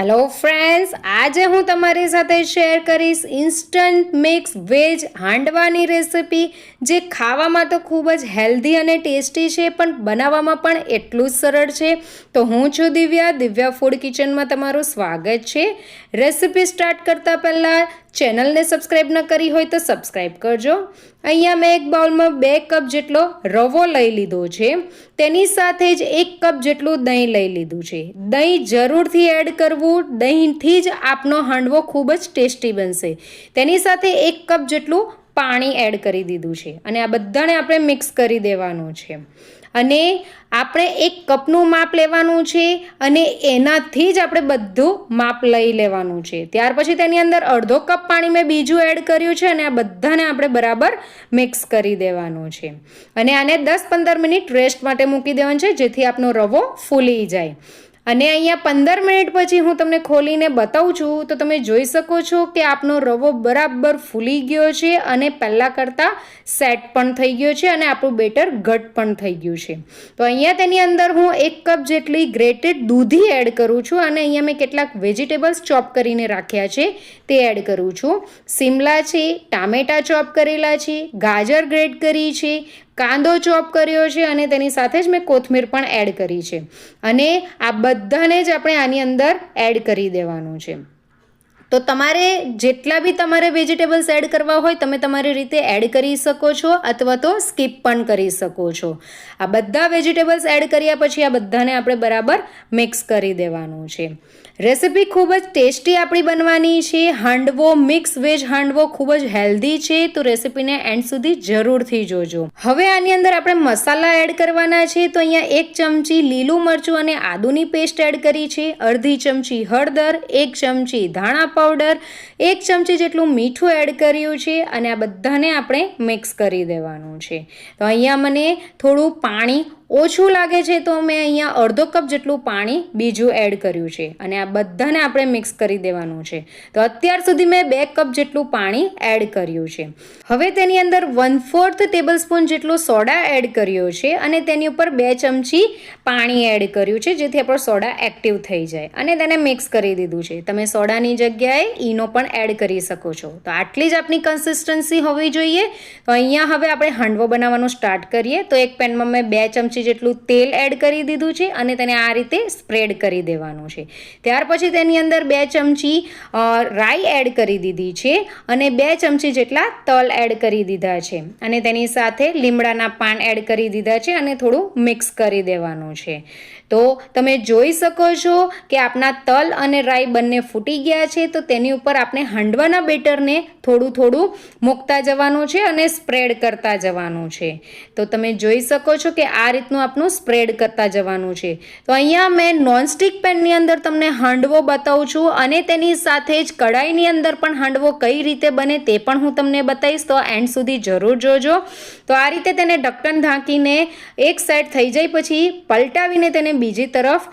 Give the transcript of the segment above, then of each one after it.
Hello friends આજે હું તમારી સાથે શેર કરીશ ઇન્સ્ટન્ટ મિક્સ વેજ હાંડવાની રેસિપી જે ખાવામાં તો ખૂબ જ હેલ્ધી અને ટેસ્ટી છે, પણ બનાવવામાં પણ એટલું જ સરળ છે. તો હું છું દિવ્યા. દિવ્યા ફૂડ કિચનમાં તમારું સ્વાગત છે. રેસિપી સ્ટાર્ટ કરતાં પહેલાં ચેનલને સબસ્ક્રાઈબ ન કરી હોય તો સબસ્ક્રાઈબ કરજો. અહીંયા મેં એક બાઉલમાં બે કપ જેટલો રવો લઈ લીધો છે. તેની સાથે જ એક કપ જેટલું દહીં લઈ લીધું છે. દહીં જરૂરથી એડ કરવું, દહીંથી જ આપનો હાંડવો ખૂબ જ ટેસ્ટી બનશે. તેની સાથે એક કપ જેટલું પાણી એડ કરી દીધું છે. અને આ બધાને આપણે મિક્સ કરી દેવાનું છે. અને આપણે એક કપનું માપ લેવાનું છે અને એનાથી જ આપણે બધું માપ લઈ લેવાનું છે. ત્યાર પછી તેની અંદર અડધો કપ પાણી મેં બીજું એડ કર્યું છે અને આ બધાને આપણે બરાબર મિક્સ કરી દેવાનું છે. અને આને દસ પંદર મિનિટ રેસ્ટ માટે મૂકી દેવાનું છે જેથી આપનો રવો ફૂલી જાય. અને અહીંયા પંદર મિનિટ પછી હું તમને ખોલીને બતાવું છું, તો તમે જોઈ શકો છો કે આપનો રવો બરાબર ફૂલી ગયો છે અને પહેલાં કરતાં સેટ પણ થઈ ગયો છે અને આપણું બેટર ઘટ પણ થઈ ગયું છે. તો અહીંયા તેની અંદર હું એક કપ જેટલી ગ્રેટેડ દૂધી એડ કરું છું અને અહીંયા મેં કેટલાક વેજીટેબલ્સ ચોપ કરીને રાખ્યા છે તે એડ કરું છું. સિમલા છે, ટામેટા ચોપ કરેલા છે, ગાજર ગ્રેટ કરી છે કાંદો ચોપ કર્યો છે અને તેની સાથે જ મેં કોથમીર પણ એડ કરી છે. અને આ બધાને જ આપણે આની અંદર એડ કરી દેવાનું છે. તો તમારે જેટલા બી તમારે વેજીટેબલ્સ એડ કરવા હોય, તમે તમારી રીતે એડ કરી શકો છો અથવા તો સ્કીપ પણ કરી શકો છો. આ બધા વેજીટેબલ્સ એડ કર્યા પછી આ બધાને આપણે બરાબર મિક્સ કરી દેવાનું છે. રેસિપી ખૂબ જ ટેસ્ટી આપણી બનવાની છે. હાંડવો મિક્સ વેજ હાંડવો ખૂબ જ હેલ્ધી છે. તો રેસિપીને એન્ડ સુધી જરૂરથી જોજો. હવે આની અંદર આપણે મસાલા એડ કરવાના છે. તો અહીંયા એક ચમચી લીલું મરચું અને આદુની પેસ્ટ એડ કરી છે. અડધી ચમચી હળદર, એક ચમચી ધાણા પાવડર, એક ચમચી જેટલું મીઠું એડ કર્યું છે અને આ બધાને આપણે મિક્સ કરી દેવાનું છે. તો અહીંયા મને થોડું પાણી ઓછું લાગે છે તો મેં અહીંયા અડધો કપ જેટલું પાણી બીજું એડ કર્યું છે. અને આ બધાને આપણે મિક્સ કરી દેવાનું છે. તો અત્યાર સુધી મેં બે કપ જેટલું પાણી એડ કર્યું છે. હવે તેની અંદર વન ફોર્થ ટેબલ સ્પૂન જેટલો સોડા એડ કર્યો છે અને તેની ઉપર બે ચમચી પાણી એડ કર્યું છે, જેથી આપણો સોડા એક્ટિવ થઈ જાય. અને તેને મિક્સ કરી દીધું છે. તમે સોડાની જગ્યાએ ઈનો પણ એડ કરી શકો છો. તો આટલી જ આપની કન્સિસ્ટન્સી હોવી જોઈએ. તો અહીંયા હવે આપણે હાંડવો બનાવવાનું સ્ટાર્ટ કરીએ. તો એક પેનમાં મેં બે ચમચી જેટલું તેલ એડ કરી દીધું છે અને તેને આ રીતે સ્પ્રેડ કરી દેવાનું છે. ત્યાર પછી તેની અંદર બે ચમચી રાઈ એડ કરી દીધી છે અને બે ચમચી જેટલા તલ એડ કરી દીધા છે. અને તેની સાથે લીમડાના પાન એડ કરી દીધા છે અને થોડું મિક્સ કરી દેવાનું છે. તો તમે જોઈ શકો છો કે આપણા તલ અને રાઈ બંને ફૂટી ગયા છે, તો તેની ઉપર આપણે હાંડવાના બેટરને થોડું થોડું મૂકતા જવાનું છે અને સ્પ્રેડ કરતા જવાનું છે. તો તમે જોઈ શકો છો કે આ રીતનું આપણું સ્પ્રેડ કરતા જવાનું છે. તો અહીંયા મેં નોનસ્ટિક પેનની અંદર તમને હાંડવો બતાવું છું અને તેની સાથે જ કઢાઈની અંદર પણ હાંડવો કઈ રીતે બને તે પણ હું તમને બતાવીશ. તો એન્ડ સુધી જરૂર જોજો. તો આ રીતે તેને ઢક્કન ઢાંકીને એક સાઈડ થઈ જાય પછી પલટાવીને તેને બીજી તરફ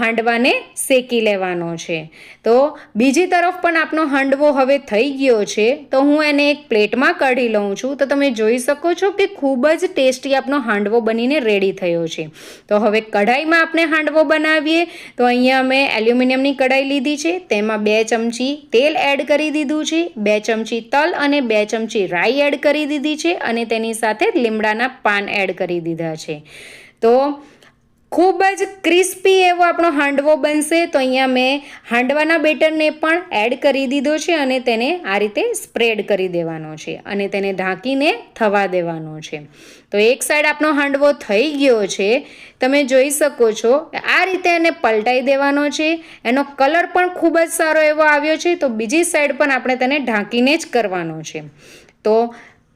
હાંડવાને શેકી લેવાનો છે. તો બીજી તરફ પણ આપણો હાંડવો હવે થઈ ગયો છે, તો હું એને એક પ્લેટમાં કાઢી લઉં છું. તો તમે જોઈ શકો છો કે ખૂબ જ ટેસ્ટી આપણો હાંડવો બનીને રેડી થયો છે. તો હવે કઢાઈમાં આપણે હાંડવો બનાવીએ. તો અહીંયા મેં એલ્યુમિનિયમની કઢાઈ લીધી છે, તેમાં બે ચમચી તેલ એડ કરી દીધું છે, બે ચમચી તલ અને બે ચમચી રાઈ એડ કરી દીધી છે અને તેની સાથે લીમડાના પાન એડ કરી દીધા છે. તો ખૂબ જ ક્રિસ્પી એવો આપણો હાંડવો બનશે. તો અહીંયા મેં હાંડવાના બેટરને પણ એડ કરી દીધો છે અને તેને આ રીતે સ્પ્રેડ કરી દેવાનો છે અને તેને ઢાંકીને થવા દેવાનો છે. તો એક સાઈડ આપણો હાંડવો થઈ ગયો છે. તમે જોઈ શકો છો, આ રીતે એને પલટાઈ દેવાનો છે. એનો કલર પણ ખૂબ જ સારો એવો આવ્યો છે. તો બીજી સાઈડ પણ આપણે તેને ઢાંકીને જ કરવાનો છે. તો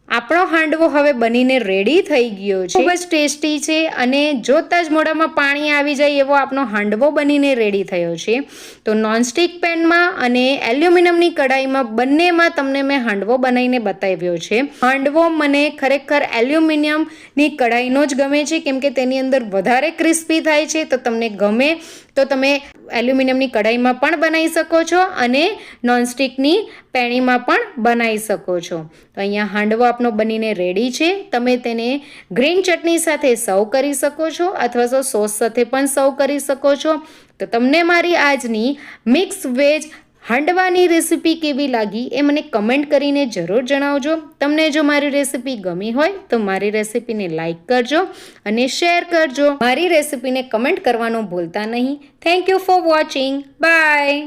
આપણો હાંડવો હવે બનીને રેડી થઈ ગયો છે. ખૂબ જ ટેસ્ટી છે અને જોતાં જ મોઢામાં પાણી આવી જાય એવો આપણો હાંડવો બનીને રેડી થયો છે. તો નોનસ્ટિક પેનમાં અને એલ્યુમિનિયમની કઢાઈમાં બંનેમાં તમને મેં હાંડવો બનાવીને બતાવ્યો છે. હાંડવો મને ખરેખર એલ્યુમિનિયમની કઢાઈનો જ ગમે છે, કેમ કે તેની અંદર વધારે ક્રિસ્પી થાય છે, તો તમને ગમે તો તમે એલ્યુમિનિયમની કઢાઈમાં પણ બનાવી શકો છો અને નોનસ્ટિકની પેણીમાં પણ બનાવી શકો છો. તો અહીંયા હાંડવો આપનો બનીને રેડી છે. તમે તેને ગ્રીન ચટણી સાથે સર્વ કરી શકો છો અથવા તો સોસ સાથે પણ સર્વ કરી શકો છો. તો તમને મારી આજની મિક્સ વેજ હાંડવાની રેસીપી કેવી લાગી એ મને કમેન્ટ કરીને જરૂર જણાવજો. તમને જો મારી રેસીપી ગમી હોય તો મારી રેસીપીને લાઈક કરજો અને શેર કરજો. મારી રેસીપીને કમેન્ટ કરવાનું ભૂલતા નહીં. Thank you for watching bye